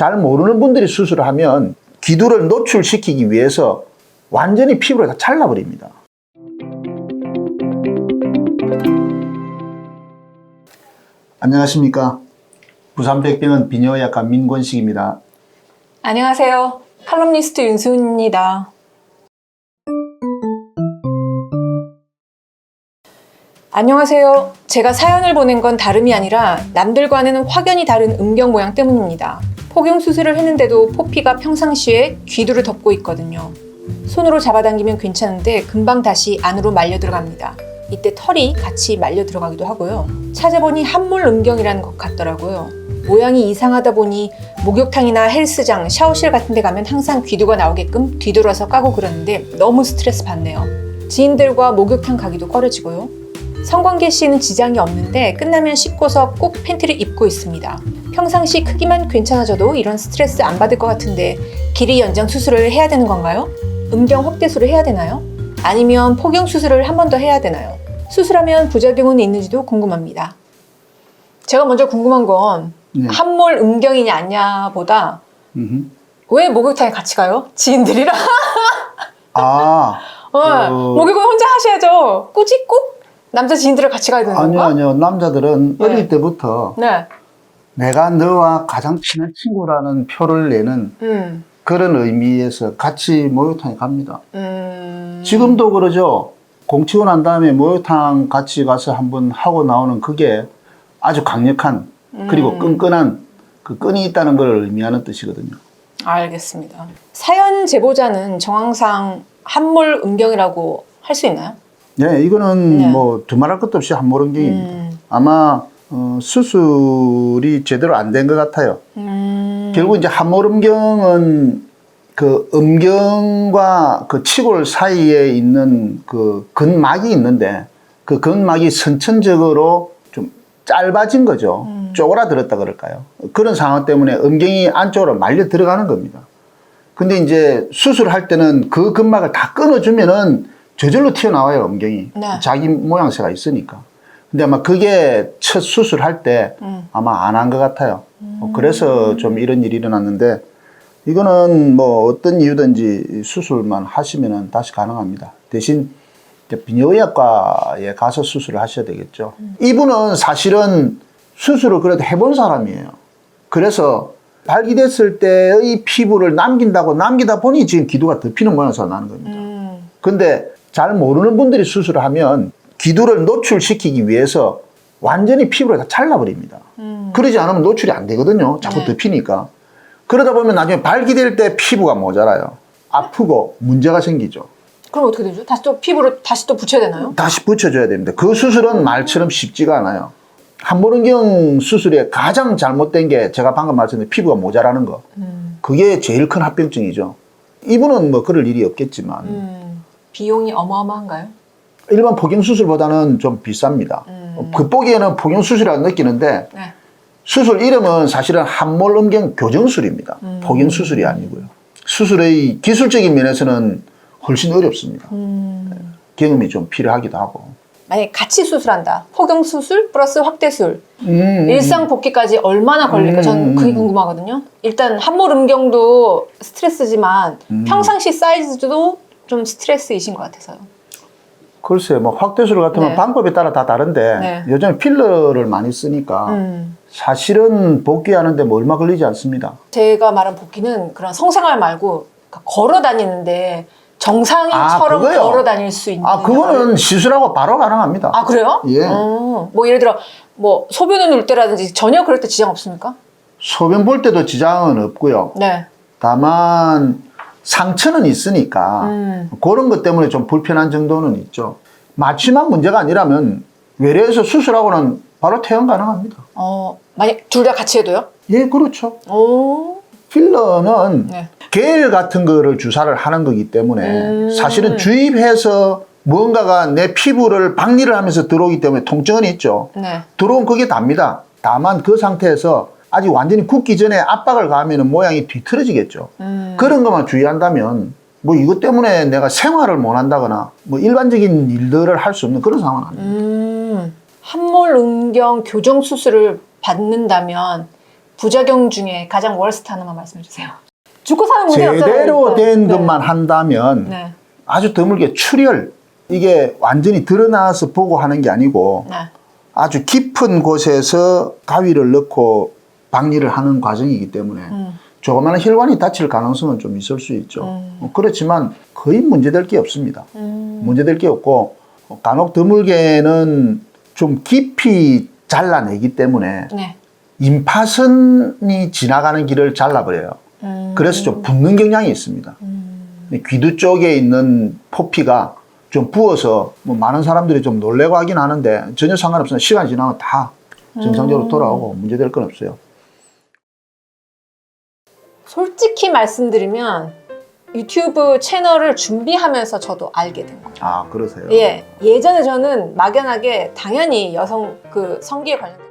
잘 모르는 분들이 수술을 하면 기두를 노출시키기 위해서 완전히 피부를 다 잘라버립니다. 안녕하십니까. 부산백병원 비뇨의학과 민권식입니다. 안녕하세요. 칼럼니스트 윤수은입니다. 안녕하세요. 제가 사연을 보낸 건 다름이 아니라 남들과는 확연히 다른 음경 모양 때문입니다. 폭용 수술을 했는데도 포피가 평상시에 귀두를 덮고 있거든요. 손으로 잡아당기면 괜찮은데 금방 다시 안으로 말려 들어갑니다. 이때 털이 같이 말려 들어가기도 하고요. 찾아보니 한물 음경이라는 것 같더라고요. 모양이 이상하다 보니 목욕탕이나 헬스장, 샤워실 같은 데 가면 항상 귀두가 나오게끔 뒤돌아서 까고 그러는데 너무 스트레스 받네요. 지인들과 목욕탕 가기도 꺼려지고요. 성관계 시에는 지장이 없는데 끝나면 씻고서 꼭 팬티를 입고 있습니다. 평상시 크기만 괜찮아져도 이런 스트레스 안 받을 것 같은데 길이 연장 수술을 해야 되는 건가요? 음경 확대술을 해야 되나요? 아니면 폭용 수술을 한 번 더 해야 되나요? 수술하면 부작용은 있는지도 궁금합니다. 제가 먼저 궁금한 건 네. 한몰 음경이냐 아냐보다 음흠. 왜 목욕탕에 같이 가요? 지인들이랑? 아, 어, 그- 목욕은 혼자 하셔야죠. 꼭 남자 지인들을 같이 가야 되는 아니요, 건가? 아니요. 남자들은 네. 어릴 때부터 네. 내가 너와 가장 친한 친구라는 표를 내는 음. 그런 의미에서 같이 목욕탕에 갑니다. 음. 지금도 그러죠. 공치고 난 다음에 목욕탕 같이 가서 한번 하고 나오는 그게 아주 강력한 그리고 음. 끈끈한 그 끈이 있다는 걸 의미하는 뜻이거든요. 알겠습니다. 사연 제보자는 정황상 한몰 음경이라고 할 수 있나요? 네, 이거는 네. 뭐 두말할 것도 없이 한모름경입니다. 음. 아마 어, 수술이 제대로 안 된 것 같아요. 음. 결국 이제 함모름경은 그 음경과 그 치골 사이에 있는 그 근막이 있는데 그 근막이 선천적으로 좀 짧아진 거죠. 음. 쪼그라들었다 그럴까요? 그런 상황 때문에 음경이 안쪽으로 말려 들어가는 겁니다. 근데 이제 수술할 때는 그 근막을 다 끊어주면은 저절로 튀어나와요, 음경이. 네. 자기 모양새가 있으니까. 근데 아마 그게 첫 수술할 때 음. 아마 안 한 것 같아요. 어, 그래서 좀 이런 일이 일어났는데 이거는 뭐 어떤 이유든지 수술만 하시면은 다시 가능합니다. 대신 이제 비뇨의학과에 가서 수술을 하셔야 되겠죠. 이분은 사실은 수술을 그래도 해본 사람이에요. 그래서 발기됐을 때의 피부를 남긴다고 남기다 보니 지금 기두가 덮이는 모양새가 나는 겁니다. 음. 근데 잘 모르는 분들이 수술을 하면 기두를 노출시키기 위해서 완전히 피부를 다 잘라버립니다. 음. 그러지 않으면 노출이 안 되거든요. 자꾸 네. 덮이니까. 그러다 보면 나중에 발기될 때 피부가 모자라요. 아프고 문제가 생기죠. 그럼 어떻게 되죠? 다시 또 피부를 다시 또 붙여야 되나요? 다시 붙여줘야 됩니다. 그 수술은 말처럼 쉽지가 않아요. 한보른경 수술의 가장 잘못된 게 제가 방금 말씀드린 피부가 모자라는 거. 음. 그게 제일 큰 합병증이죠. 이분은 뭐 그럴 일이 없겠지만 음. 비용이 어마어마한가요? 일반 폭경 수술보다는 좀 비쌉니다. 음. 겉보기에는 폭경 수술이라고 느끼는데 네. 수술 이름은 사실은 함몰 음경 교정술입니다. 음. 폭경 수술이 아니고요. 수술의 기술적인 면에서는 훨씬 어렵습니다. 음. 경험이 좀 필요하기도 하고. 만약에 같이 수술한다. 폭용 수술 플러스 확대술. 음, 일상 복귀까지 얼마나 걸릴까? 전 그게 음. 궁금하거든요. 일단 한몰 음경도 스트레스지만 음. 평상시 사이즈도 좀 스트레스이신 것 같아서요. 글쎄, 뭐 확대술 같으면 네. 방법에 따라 다 다른데 네. 요즘 필러를 많이 쓰니까 음. 사실은 복귀하는데 뭐 얼마 걸리지 않습니다. 제가 말한 복귀는 그런 성생활 말고 그러니까 걸어 다니는데 정상인처럼 아? 걸어 다닐 수 있는. 아, 그거는 시술하고 바로 가능합니다. 아 그래요? 예. 어, 뭐 예를 들어 뭐 소변을 울 때라든지 전혀 그럴 때 지장 없습니까? 소변 볼 때도 지장은 없고요. 네. 다만 상처는 있으니까 음. 그런 것 때문에 좀 불편한 정도는 있죠. 마취만 문제가 아니라면 외래에서 수술하고는 바로 퇴원 가능합니다. 어 만약 둘 다 같이 해도요? 예, 그렇죠. 오. 필러는 네. 겔 같은 거를 주사를 하는 거기 때문에 음. 사실은 주입해서 무언가가 내 피부를 박리를 하면서 들어오기 때문에 통증은 있죠. 네. 들어온 그게 답니다. 다만 그 상태에서 아직 완전히 굳기 전에 압박을 가하면 모양이 뒤틀어지겠죠. 음. 그런 것만 주의한다면 뭐 이것 때문에 내가 생활을 못 한다거나 뭐 일반적인 일들을 할 수 없는 그런 상황은 아닙니다. 음. 한몰 음경 교정 수술을 받는다면 부작용 중에 가장 월스트 하나만 말씀해 주세요. 죽고 사는 문제 없잖아요. 제대로. 된 네. 것만 한다면 네. 아주 드물게 출혈 이게 완전히 드러나서 보고 하는 게 아니고 네. 아주 깊은 곳에서 가위를 넣고 박리를 하는 과정이기 때문에 음. 조그마한 혈관이 다칠 가능성은 좀 있을 수 있죠. 음. 어, 그렇지만 거의 문제될 게 없습니다. 음. 문제될 게 없고 어, 간혹 드물게는 좀 깊이 잘라내기 때문에 네. 임파선이 지나가는 길을 잘라버려요. 음. 그래서 좀 붓는 경향이 있습니다. 음. 귀두 쪽에 있는 포피가 좀 부어서 뭐 많은 사람들이 좀 놀래고 하긴 하는데 전혀 상관없어요. 시간이 지나면 다 정상적으로 음. 돌아오고 문제될 건 없어요. 솔직히 말씀드리면 유튜브 채널을 준비하면서 저도 알게 된 거예요. 아, 그러세요? 예, 예전에 저는 막연하게 당연히 여성 그 성기에 관련된